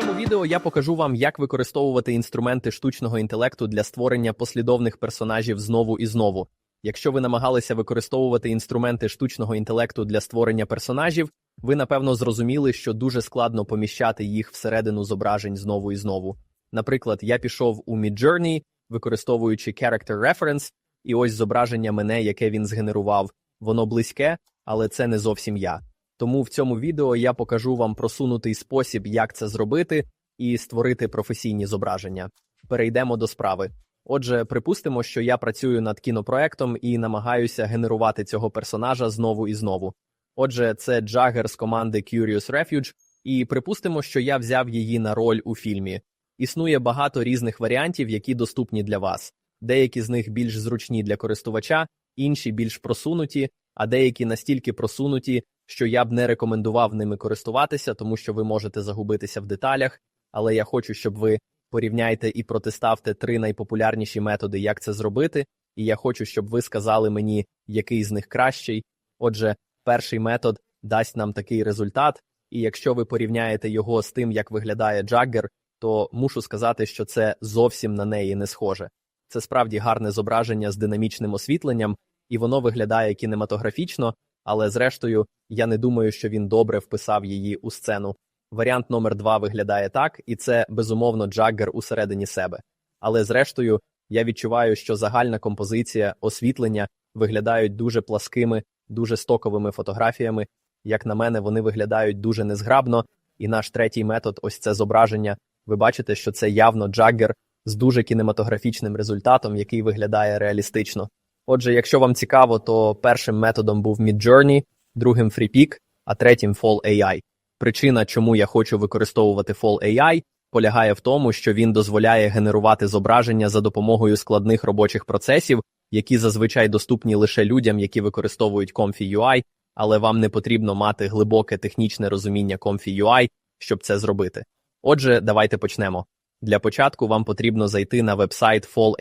цьому відео я покажу вам, як використовувати інструменти штучного інтелекту для створення послідовних персонажів знову і знову. Якщо ви намагалися використовувати інструменти штучного інтелекту для створення персонажів, ви напевно зрозуміли, що дуже складно поміщати їх всередину зображень знову і знову. Наприклад, я пішов у Midjourney, використовуючи Character Reference, і ось зображення мене, яке він згенерував. Воно близьке, але це не зовсім я. Тому в цьому відео я покажу вам просунутий спосіб, як це зробити, і створити професійні зображення. Перейдемо до справи. Отже, припустимо, що я працюю над кінопроектом і намагаюся генерувати цього персонажа знову і знову. Отже, це Джаггер з команди Curious Refuge, і припустимо, що я взяв її на роль у фільмі. Існує багато різних варіантів, які доступні для вас. Деякі з них більш зручні для користувача, інші більш просунуті, а деякі настільки просунуті, що я б не рекомендував ними користуватися, тому що ви можете загубитися в деталях. Але я хочу, щоб ви порівняйте і протиставте три найпопулярніші методи, як це зробити, і я хочу, щоб ви сказали мені, який з них кращий. Отже, перший метод дасть нам такий результат, і якщо ви порівняєте його з тим, як виглядає Джаггер, то мушу сказати, що це зовсім на неї не схоже. Це справді гарне зображення з динамічним освітленням, і воно виглядає кінематографічно, але зрештою я не думаю, що він добре вписав її у сцену. Варіант номер два виглядає так, і це безумовно Джаггер усередині себе. Але зрештою, я відчуваю, що загальна композиція, освітлення виглядають дуже пласкими, дуже стоковими фотографіями. Як на мене, вони виглядають дуже незграбно, і наш третій метод ось це зображення. Ви бачите, що це явно Джаггер з дуже кінематографічним результатом, який виглядає реалістично. Отже, якщо вам цікаво, то першим методом був Midjourney, другим FreePic, а третім Fall AI. Причина, чому я хочу використовувати Fall AI, полягає в тому, що він дозволяє генерувати зображення за допомогою складних робочих процесів, які зазвичай доступні лише людям, які використовують Comfy UI, але вам не потрібно мати глибоке технічне розуміння Comfy UI, щоб це зробити. Отже, давайте почнемо. Для початку вам потрібно зайти на вебсайт Fall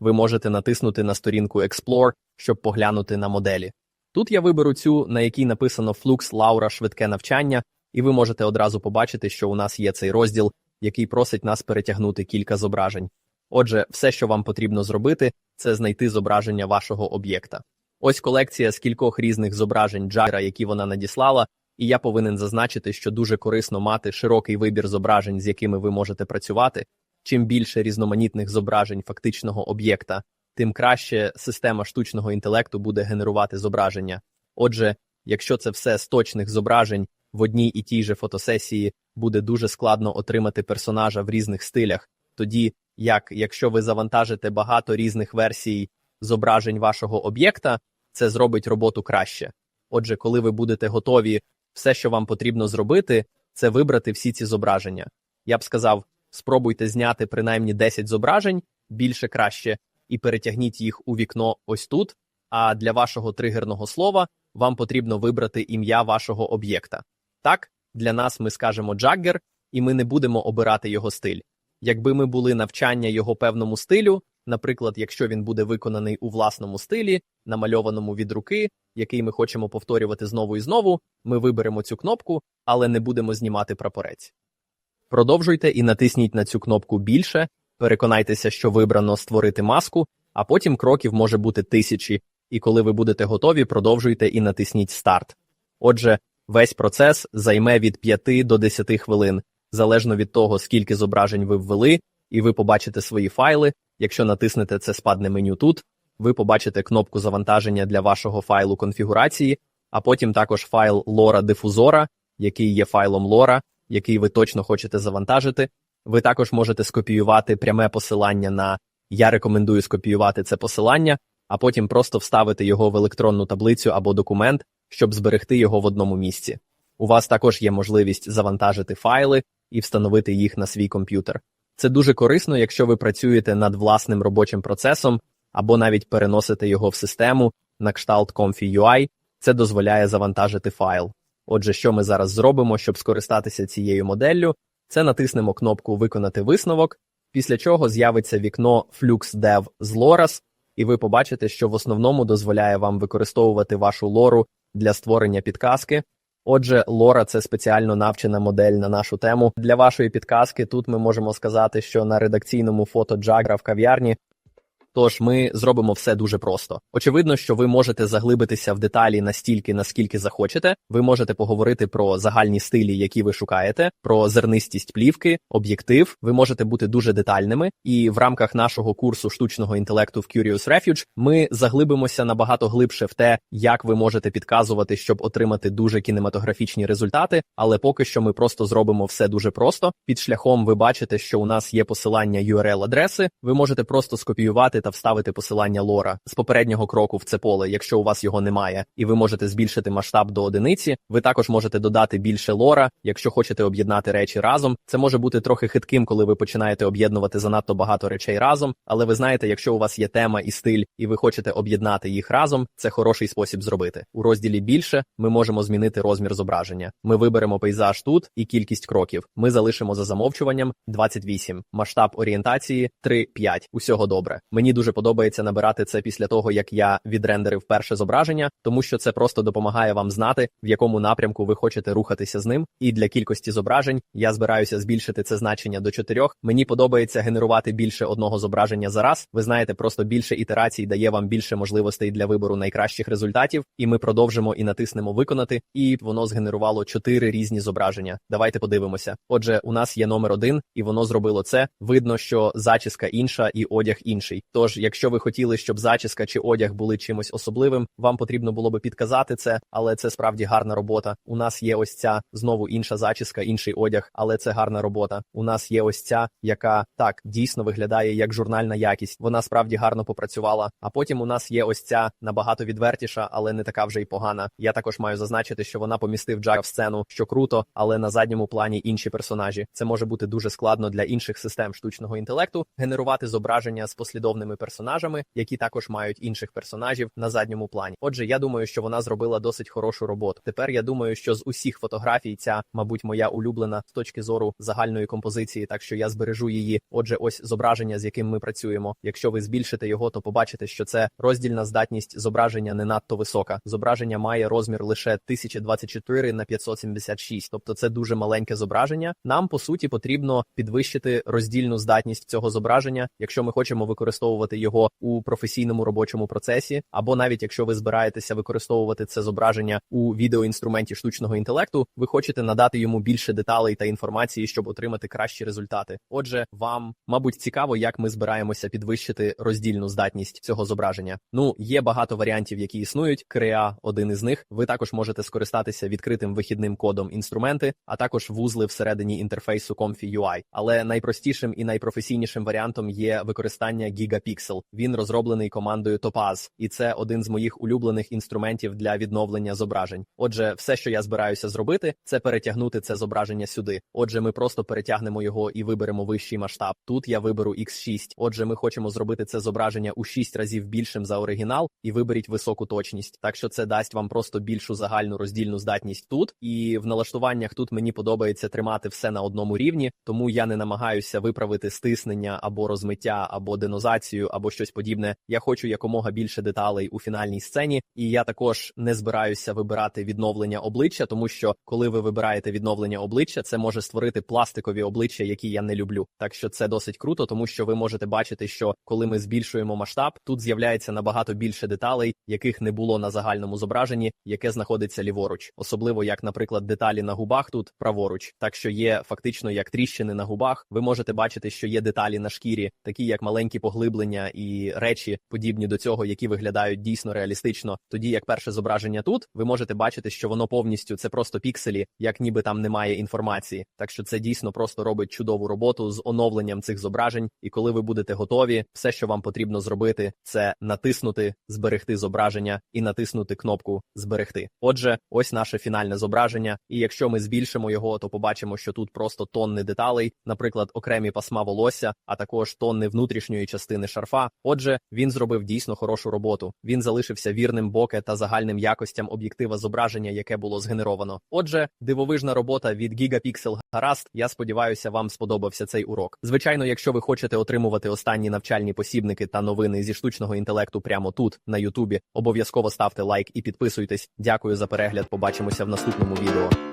ви можете натиснути на сторінку Explore, щоб поглянути на моделі. Тут я виберу цю, на якій написано Flux Laura швидке навчання, і ви можете одразу побачити, що у нас є цей розділ, який просить нас перетягнути кілька зображень. Отже, все, що вам потрібно зробити, це знайти зображення вашого об'єкта. Ось колекція з кількох різних зображень Джагера, які вона надіслала, і я повинен зазначити, що дуже корисно мати широкий вибір зображень, з якими ви можете працювати. Чим більше різноманітних зображень фактичного об'єкта, тим краще система штучного інтелекту буде генерувати зображення. Отже, якщо це все з точних зображень в одній і тій же фотосесії буде дуже складно отримати персонажа в різних стилях, тоді як якщо ви завантажите багато різних версій зображень вашого об'єкта, це зробить роботу краще. Отже, коли ви будете готові, все, що вам потрібно зробити, це вибрати всі ці зображення. Я б сказав, спробуйте зняти принаймні 10 зображень більше краще, і перетягніть їх у вікно ось тут. А для вашого тригерного слова вам потрібно вибрати ім'я вашого об'єкта. Так, для нас ми скажемо Джаггер, і ми не будемо обирати його стиль. Якби ми були навчання його певному стилю, наприклад, якщо він буде виконаний у власному стилі, намальованому від руки, який ми хочемо повторювати знову і знову, ми виберемо цю кнопку, але не будемо знімати прапорець. Продовжуйте і натисніть на цю кнопку більше, переконайтеся, що вибрано створити маску, а потім кроків може бути тисячі, і коли ви будете готові, продовжуйте і натисніть старт. Отже, весь процес займе від 5 до 10 хвилин, залежно від того, скільки зображень ви ввели, і ви побачите свої файли. Якщо натиснете це спадне меню тут, ви побачите кнопку завантаження для вашого файлу конфігурації, а потім також файл лора дифузора, який є файлом лора, який ви точно хочете завантажити. Ви також можете скопіювати пряме посилання на я рекомендую скопіювати це посилання, а потім просто вставити його в електронну таблицю або документ, щоб зберегти його в одному місці. У вас також є можливість завантажити файли і встановити їх на свій комп'ютер. Це дуже корисно, якщо ви працюєте над власним робочим процесом або навіть переносите його в систему на кшталт Comfy.ui, це дозволяє завантажити файл. Отже, що ми зараз зробимо, щоб скористатися цією моделлю, це натиснемо кнопку Виконати висновок, після чого з'явиться вікно FluxDev з LoRaS, і ви побачите, що в основному дозволяє вам використовувати вашу лору для створення підказки. Отже, Лора це спеціально навчена модель на нашу тему. Для вашої підказки тут ми можемо сказати, що на редакційному фото Джагра в кав'ярні Тож ми зробимо все дуже просто. Очевидно, що ви можете заглибитися в деталі настільки, наскільки захочете. Ви можете поговорити про загальні стилі, які ви шукаєте, про зернистість плівки, об'єктив. Ви можете бути дуже детальними. І в рамках нашого курсу штучного інтелекту в Curious Refuge ми заглибимося набагато глибше в те, як ви можете підказувати, щоб отримати дуже кінематографічні результати. Але поки що ми просто зробимо все дуже просто. Під шляхом ви бачите, що у нас є посилання URL-адреси. Ви можете просто скопіювати та вставити посилання лора з попереднього кроку в це поле, якщо у вас його немає, і ви можете збільшити масштаб до одиниці. Ви також можете додати більше лора, якщо хочете об'єднати речі разом. Це може бути трохи хитким, коли ви починаєте об'єднувати занадто багато речей разом. Але ви знаєте, якщо у вас є тема і стиль, і ви хочете об'єднати їх разом, це хороший спосіб зробити. У розділі більше ми можемо змінити розмір зображення. Ми виберемо пейзаж тут і кількість кроків. Ми залишимо за замовчуванням 28. масштаб орієнтації 3-5. Усього добре. Мені дуже подобається набирати це після того, як я відрендерив перше зображення, тому що це просто допомагає вам знати, в якому напрямку ви хочете рухатися з ним. І для кількості зображень я збираюся збільшити це значення до чотирьох. Мені подобається генерувати більше одного зображення за раз. Ви знаєте, просто більше ітерацій дає вам більше можливостей для вибору найкращих результатів. І ми продовжимо і натиснемо виконати, і воно згенерувало чотири різні зображення. Давайте подивимося. Отже, у нас є номер один, і воно зробило це. Видно, що зачіска інша і одяг інший. Тож, якщо ви хотіли, щоб зачіска чи одяг були чимось особливим, вам потрібно було би підказати це, але це справді гарна робота. У нас є ось ця знову інша зачіска, інший одяг, але це гарна робота. У нас є ось ця, яка так дійсно виглядає як журнальна якість. Вона справді гарно попрацювала. А потім у нас є ось ця набагато відвертіша, але не така вже й погана. Я також маю зазначити, що вона помістив Джага в сцену, що круто, але на задньому плані інші персонажі. Це може бути дуже складно для інших систем штучного інтелекту генерувати зображення з послідовними персонажами, які також мають інших персонажів на задньому плані. Отже, я думаю, що вона зробила досить хорошу роботу. Тепер я думаю, що з усіх фотографій ця, мабуть, моя улюблена з точки зору загальної композиції, так що я збережу її. Отже, ось зображення, з яким ми працюємо. Якщо ви збільшите його, то побачите, що це роздільна здатність зображення не надто висока. Зображення має розмір лише 1024 на 576, тобто це дуже маленьке зображення. Нам по суті потрібно підвищити роздільну здатність цього зображення, якщо ми хочемо використовувати його у професійному робочому процесі, або навіть якщо ви збираєтеся використовувати це зображення у відеоінструменті штучного інтелекту, ви хочете надати йому більше деталей та інформації, щоб отримати кращі результати. Отже, вам, мабуть, цікаво, як ми збираємося підвищити роздільну здатність цього зображення. Ну, є багато варіантів, які існують. Креа один із них. Ви також можете скористатися відкритим вихідним кодом інструменти, а також вузли всередині інтерфейсу Comfy UI. Але найпростішим і найпрофесійнішим варіантом є використання Gigapixel. Він розроблений командою Topaz, і це один з моїх улюблених інструментів для відновлення зображень. Отже, все, що я збираюся зробити, це перетягнути це зображення сюди. Отже, ми просто перетягнемо його і виберемо вищий масштаб. Тут я виберу X6. Отже, ми хочемо зробити це зображення у 6 разів більшим за оригінал, і виберіть високу точність. Так що це дасть вам просто більшу загальну роздільну здатність тут. І в налаштуваннях тут мені подобається тримати все на одному рівні, тому я не намагаюся виправити стиснення або розмиття, або денозацію, або щось подібне. Я хочу якомога більше деталей у фінальній сцені, і я також не збираюся вибирати відновлення обличчя, тому що коли ви вибираєте відновлення обличчя, це може створити пластикові обличчя, які я не люблю. Так що це досить круто, тому що ви можете бачити, що коли ми збільшуємо масштаб, тут з'являється набагато більше деталей, яких не було на загальному зображенні, яке знаходиться ліворуч, особливо як, наприклад, деталі на губах тут праворуч. Так що є фактично як тріщини на губах. Ви можете бачити, що є деталі на шкірі, такі як маленькі поглиблення і речі, подібні до цього, які виглядають дійсно реалістично. Тоді як перше зображення тут, ви можете бачити, що воно повністю це просто пікселі, як ніби там немає інформації. Так що це дійсно просто робить чудову роботу з оновленням цих зображень. І коли ви будете готові, все, що вам потрібно зробити, це натиснути зберегти зображення і натиснути кнопку зберегти. Отже, ось наше фінальне зображення. І якщо ми збільшимо його, то побачимо, що тут просто тонни деталей, наприклад, окремі пасма волосся, а також тонни внутрішньої частини шарфа. Отже, він зробив дійсно хорошу роботу. Він залишився вірним боке та загальним якостям об'єктива зображення, яке було згенеровано. Отже, дивовижна робота від Gigapixel гаразд. Я сподіваюся, вам сподобався цей урок. Звичайно, якщо ви хочете отримувати останні навчальні посібники та новини зі штучного інтелекту прямо тут, на Ютубі, обов'язково ставте лайк і підписуйтесь. Дякую за перегляд. Побачимося в наступному відео.